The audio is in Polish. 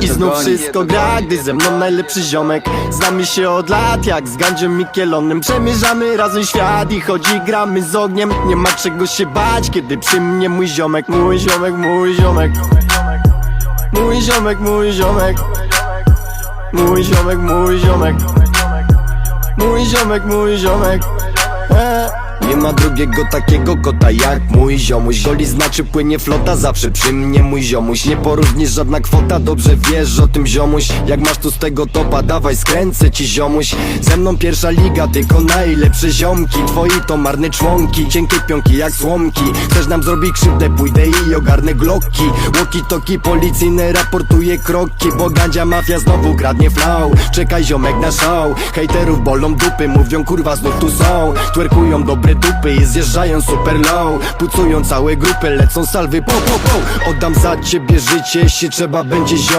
I znów wszystko gra, gdy ze mną najlepszy ziomek. Znamy się od lat, jak z Gandziem Mikielonem Przemierzamy razem świat i chodzi gramy z ogniem. Nie ma czego się bać, kiedy przy mnie mój ziomek Mój ziomek, mój ziomek. Mój ziomek, mój ziomek. Mój ziomek, mój ziomek. Mój ziomek, mój ziomek. E. Nie ma drugiego takiego kota jak mój ziomuś. Goli znaczy płynie flota, zawsze przy mnie mój ziomuś. Nie porównisz żadna kwota, dobrze wiesz o tym ziomuś. Jak masz tu z tego topa, dawaj skręcę ci ziomuś. Ze mną pierwsza liga, tylko najlepsze ziomki. Twoi to marne członki, cienkie pionki jak słomki. Chcesz nam zrobić krzywdę, pójdę i ogarnę glocki Walkie-talkie policyjne raportuje kroki. Bo gandzia mafia znowu kradnie flow Czekaj ziomek na show. Hejterów bolą dupy, mówią kurwa znów tu są. Twerkują dobre dupy i zjeżdżają super low. Pucują całe grupy, lecą salwy po po po. Oddam za ciebie życie, jeśli trzeba będzie ziom